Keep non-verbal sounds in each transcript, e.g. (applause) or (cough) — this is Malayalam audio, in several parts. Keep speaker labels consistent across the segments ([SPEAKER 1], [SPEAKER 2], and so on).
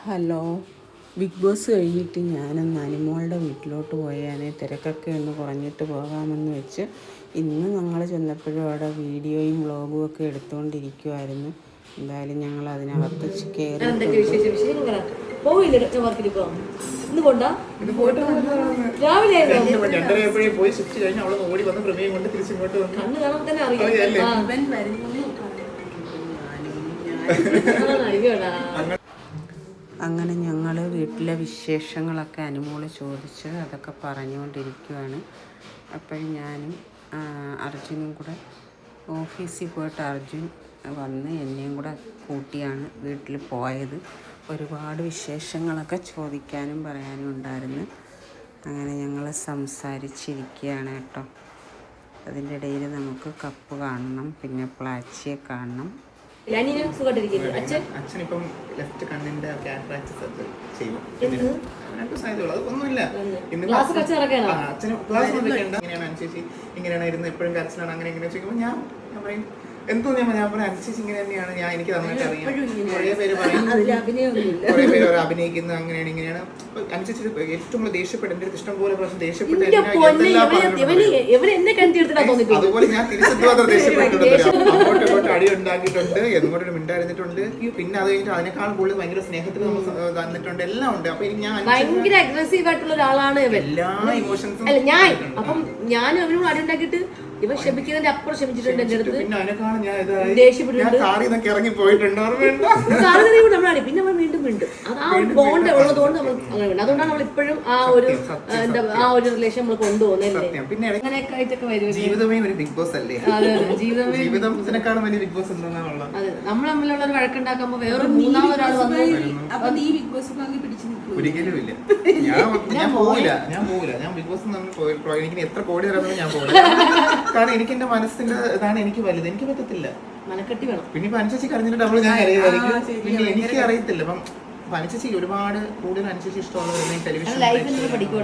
[SPEAKER 1] ഹലോ. ബിഗ് ബോസ് കഴിഞ്ഞിട്ട് ഞാനൊന്ന് അനിമോളുടെ വീട്ടിലോട്ട് പോയാൽ തിരക്കൊക്കെ ഒന്ന് കുറഞ്ഞിട്ട് പോകാമെന്ന് വെച്ച് ഇന്ന് ഞങ്ങൾ ചെന്നപ്പോഴും അവിടെ വീഡിയോയും വ്ളോഗും ഒക്കെ എടുത്തുകൊണ്ടിരിക്കുമായിരുന്നു എന്തായാലും ഞങ്ങൾ അതിനകത്ത്
[SPEAKER 2] രാവിലെ
[SPEAKER 1] അങ്ങനെ ഞങ്ങൾ വീട്ടിലെ വിശേഷങ്ങളൊക്കെ അനുമോൾ ചോദിച്ച് അതൊക്കെ പറഞ്ഞുകൊണ്ടിരിക്കുവാണ്. അപ്പോഴും ഞാനും അർജുനും കൂടെ ഓഫീസിൽ പോയിട്ട് അർജുൻ വന്ന് എന്നെയും കൂടെ കൂട്ടിയാണ് വീട്ടിൽ പോയത്. ഒരുപാട് വിശേഷങ്ങളൊക്കെ ചോദിക്കാനും പറയാനും ഉണ്ടായിരുന്നു. അങ്ങനെ ഞങ്ങൾ സംസാരിച്ചിരിക്കുകയാണ് കേട്ടോ. അതിന്റെ ഇടയിൽ നമുക്ക് കപ്പ് കാണണം പിന്നെ പ്ലാച്ചിയെ കാണണം.
[SPEAKER 2] അനിയന് സുഖമായിട്ടിരിക്കുന്നു. അച്ഛൻ?
[SPEAKER 3] അച്ഛനിപ്പം ലെഫ്റ്റ് കണ്ണിന്റെ കാറ്ററാക്ട് ചെയ്യും.
[SPEAKER 2] എന്ത്?
[SPEAKER 3] രണ്ട് സാധ്യതയുള്ളൂ. അത് ഒന്നുമില്ല.
[SPEAKER 2] ക്ലാസ്?
[SPEAKER 3] അച്ഛന് ക്ലാസ് ഇങ്ങനെയാണ് അനുസരിച്ച് ഇങ്ങനെയാണ് ഇരുന്ന് എപ്പോഴും കരച്ചിലാണ്. അങ്ങനെ ഇങ്ങനെ ചോദിക്കുമ്പോൾ ഞാൻ ഞാൻ പറയും എന്തോ ഞാൻ ഞാൻ പറയാം അനുസരിച്ച് ഇങ്ങനെ തന്നെയാണ് ഞാൻ എനിക്ക് നന്നായിട്ട് അറിയാം. കുറേ പേര് പറയും കുറേ പേര് അവർ അഭിനയിക്കുന്നത് അങ്ങനെയാണ് ഇങ്ങനെയാണ്. അനുസരിച്ച് ഏറ്റവും കൂടുതൽ ദേഷ്യപ്പെട്ട എന്റെ ഇഷ്ടം പോലെ പ്രാവശ്യം ദേഷ്യപ്പെട്ട് അതുപോലെ ഞാൻ തിരിച്ചെത്തുമാത്രം ദേഷ്യപ്പെട്ടിട്ടുണ്ട് അങ്ങോട്ടും ഇങ്ങോട്ടും അടി ഉണ്ടാക്കിയിട്ടുണ്ട് എങ്ങോട്ടും മിണ്ടായിരുന്നിട്ടുണ്ട് പിന്നെ അത് കഴിഞ്ഞിട്ട് അതിനേക്കാൾ കൂടുതൽ ഭയങ്കര സ്നേഹത്തിൽ നമ്മൾ തന്നിട്ടുണ്ട്. എല്ലാം ഉണ്ട്. അപ്പൊ ഞാൻ
[SPEAKER 2] ഭയങ്കര അഗ്രസീവ് ആയിട്ടുള്ള ഒരാളാണ്
[SPEAKER 3] എല്ലാ ഇമോഷൻസും
[SPEAKER 2] ഞാൻ അവനോട് അടി ഉണ്ടാക്കിയിട്ട് ഇവൻ ക്ഷമിക്കുന്നതിന്റെ അപ്പുറം ക്ഷമിച്ചിട്ടുണ്ട് എന്റെ അടുത്ത്. ദേഷ്യപ്പെട്ടിട്ടുണ്ട്.
[SPEAKER 3] ഇറങ്ങി പോയിട്ടുണ്ട്
[SPEAKER 2] നമ്മളാണ് പിന്നെ നമ്മൾ വീണ്ടും വീണ്ടും. അത് ആ ഒരു ബോണ്ട് ഉള്ളതുകൊണ്ട് നമ്മൾ അങ്ങനെ അതുകൊണ്ടാണ് നമ്മൾ ഇപ്പോഴും ആ ഒരു ആ, എന്താ ആ ഒരു റിലേഷൻ നമ്മൾ കൊണ്ടുപോകുന്നല്ലേ
[SPEAKER 3] പിന്നെ ഇടയ്ക്ക്
[SPEAKER 2] അങ്ങനെയൊക്കെ ആയിട്ടൊക്കെ വരും
[SPEAKER 3] ജീവിതമേ ഒരു ബിഗ് ബോസ് അല്ലേ?
[SPEAKER 2] ജീവിതമേ
[SPEAKER 3] വലിയ ബിഗ് ബോസ്
[SPEAKER 2] അതെ. നമ്മൾ തമ്മിലുള്ള ഒരു വഴക്കുണ്ടാക്കുമ്പോ വേറെ മൂന്നാമതൊരാൾ വന്നു
[SPEAKER 4] അപ്പൊ നീ ബിഗ് ബോസ് പിടിച്ചു
[SPEAKER 3] ഒരിക്കലും ഇല്ല. (laughs) ഞാൻ ഞാൻ പോവില്ല. ഞാൻ പോവില്ല. ഞാൻ ബിഗ് ബോസ് പോയി എനിക്ക് എത്ര കോടി തരാമെന്ന് ഞാൻ പോവില്ല. (laughs) കാരണം എനിക്ക് എന്റെ മനസ്സിന്റെ ഇതാണ് എനിക്ക് വലുത്. എനിക്ക് പറ്റത്തില്ല.
[SPEAKER 2] മനക്കെട്ടി വേണം.
[SPEAKER 3] പിന്നെ പനിച്ചി കറിഞ്ഞിട്ട് ഞാൻ കരയുമായിരിക്കും പിന്നെ എനിക്ക് അറിയത്തില്ല. അപ്പം പനിച്ചി അനുസരിച്ച് ഒരുപാട് കൂടുതൽ അനുസരിച്ച് ഇഷ്ടമുള്ളവർ ടെലിവിഷൻ. ലൈഫ് പഠിക്കും.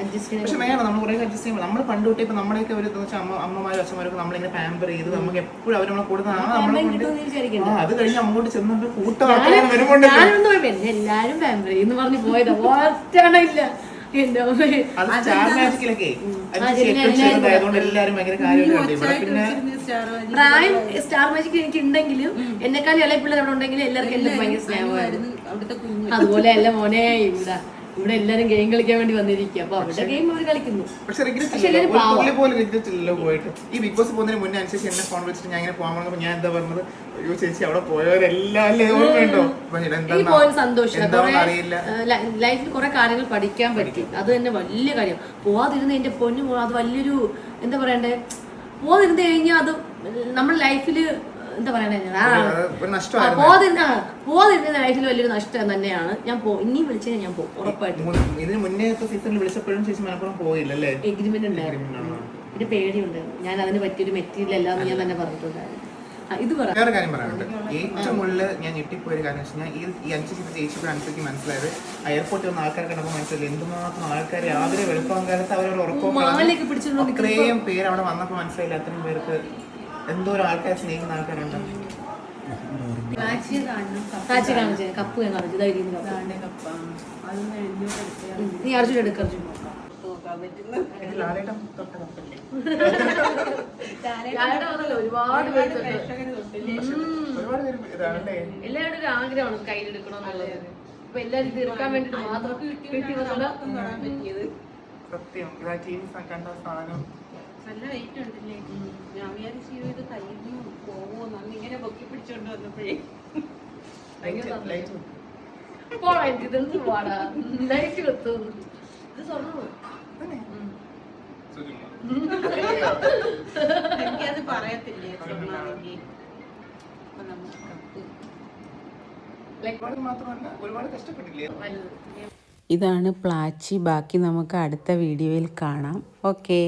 [SPEAKER 2] അഡ്ജസ്റ്റ്
[SPEAKER 3] പക്ഷെ വേണം നമ്മൾ കുറെ അഡ്ജസ്റ്റ് ചെയ്യുമ്പോൾ നമ്മൾ പണ്ട് തൊട്ടേ ഇപ്പൊ നമ്മുടെയൊക്കെ ഒരു വെച്ചാൽ അമ്മ അമ്മമാരും അച്ഛന്മാരൊക്കെ നമ്മളിങ്ങനെ പാമ്പർ ചെയ്ത് നമുക്ക് എപ്പോഴും അവർ നമ്മളെ കൂടുതൽ ആ നമ്മളെ കൊണ്ട് അത് കഴിഞ്ഞ് അങ്ങോട്ട് കൂട്ടം
[SPEAKER 2] ഞാനൊന്നും കുഴപ്പമില്ല എന്നെ എല്ലാരും ഫാമിലി ഇല്ല പറഞ്ഞ് പോയതാ. ഒറ്റണില്ല എന്റെ.
[SPEAKER 3] സ്റ്റാർ
[SPEAKER 2] പ്രായം മാജിക് എനിക്ക് ഉണ്ടെങ്കിലും എന്നെക്കാളും ഇളയ പിള്ളേർ അവിടെ ഉണ്ടെങ്കിലും എല്ലാവർക്കും എല്ലാവരും ഭയങ്കര സ്നേഹമായിരുന്നു.
[SPEAKER 4] അവിടുത്തെ കുഞ്ഞു.
[SPEAKER 2] അതുപോലെ അല്ല മോനെ ഇവിടെ ഇവിടെ എല്ലാരും ഗെയിം കളിക്കാൻ വേണ്ടി വന്നിരിക്കുക അപ്പൊ അവരുടെ ഗെയിം അവർ കളിക്കുന്നു.
[SPEAKER 3] പക്ഷെ റിഗ്രറ്റ് പോലും പോയിട്ട്. ഈ ബിഗ് ബോസ് പോകുന്നതിന് മുന്നേ അനുസരിച്ച് എന്നെ ഫോൺ വിളിച്ചിട്ട് ഞാൻ ഇങ്ങനെ പോകാൻ എന്താ പറഞ്ഞത്? അയ്യോ ചേച്ചി അവിടെ പോയവരെല്ലാം
[SPEAKER 2] ലൈഫിൽ കുറെ കാര്യങ്ങൾ പഠിക്കാൻ പറ്റി. അത് തന്നെ വലിയ കാര്യം. പോവാതിരുന്ന എന്റെ പൊന്നു അത് വലിയൊരു എന്താ പറയണ്ടേ? പോവാതിരുന്ന് കഴിഞ്ഞാൽ അത് നമ്മുടെ ലൈഫിൽ എന്താ പറയണേ ആ, ലൈഫിൽ വലിയൊരു നഷ്ടം തന്നെയാണ്. ഞാൻ പോ ഇനിയും വിളിച്ചു ഞാൻ പോകും ഉറപ്പായിട്ടും.
[SPEAKER 3] ഇതിന് മുന്നേ സീസണിൽ വിളിച്ചപ്പോഴും ചേച്ചി മലപ്പുറം പോയില്ലല്ലേ?
[SPEAKER 2] എഗ്രിമെന്റ് ഉണ്ടായിരുന്നു. പിന്നെ പേടിയുണ്ട്. ഞാൻ അതിന് പറ്റിയൊരു മെറ്റീരിയൽ അല്ല എന്ന് ഞാൻ തന്നെ പറഞ്ഞിട്ടുണ്ട് ഇത്
[SPEAKER 3] വേറെ കാര്യം പറയാനുണ്ട്. ഏറ്റവും കൂടുതൽ ഞാൻ ഞെട്ടിപ്പോയ ഒരു കാര്യം ഈ ഈ അഞ്ച് സീസൺ ജയിച്ചപ്പോൾ അനുസരിച്ച് മനസ്സിലായത്. എയർപോർട്ടിൽ വന്ന ആൾക്കാരെ കണ്ടപ്പോൾ മനസ്സിലായി. എന്തുമാത്രം ആൾക്കാർ രാവിലെ വെളുപ്പം കാലത്ത് ഉറക്കം അത്രയും പേര് അവിടെ വന്നപ്പോൾ മനസ്സിലായില്ല. അത്രയും പേർക്ക് എന്തോ ഒരു ആൾക്കാരെ സ്നേഹിക്കുന്ന ആൾക്കാരുണ്ട്?
[SPEAKER 4] കാച്ചി
[SPEAKER 2] കാണിച്ചു. കപ്പ് ഞാൻ കാണിച്ചു. ഉം, നീ അർജുൻ എടുക്ക അർജുൻ? ഒരുപാട് എല്ലാവരുടെ ഒരു ആഗ്രഹമാണ് കയ്യിലെടുക്കണമെന്നുള്ളത് അപ്പൊ എല്ലാരും തീർക്കാൻ വേണ്ടിട്ട് മാത്രം
[SPEAKER 3] സത്യം. കണ്ട സാധനം.
[SPEAKER 4] നല്ല വെയിറ്റ് ഉണ്ടല്ലേ? ഞാൻ വിചാരിച്ചു ഇത് കയ്യിൽ പോവോ നന്ന് ഇങ്ങനെ പൊക്കി പിടിച്ചോണ്ട് വന്നപ്പോഴേ. എനിക്കത് പറയത്തില്ലേ? സ്വർണാണെങ്കിൽ അപ്പൊ നമുക്ക് കപ്പ്
[SPEAKER 3] മാത്രമല്ല ഒരുപാട് കഷ്ടപ്പെട്ടില്ലേ?
[SPEAKER 1] ഇതാണ് പ്ലാച്ചി. ബാക്കി നമുക്ക് അടുത്ത വീഡിയോയിൽ കാണാം. ഓക്കേ.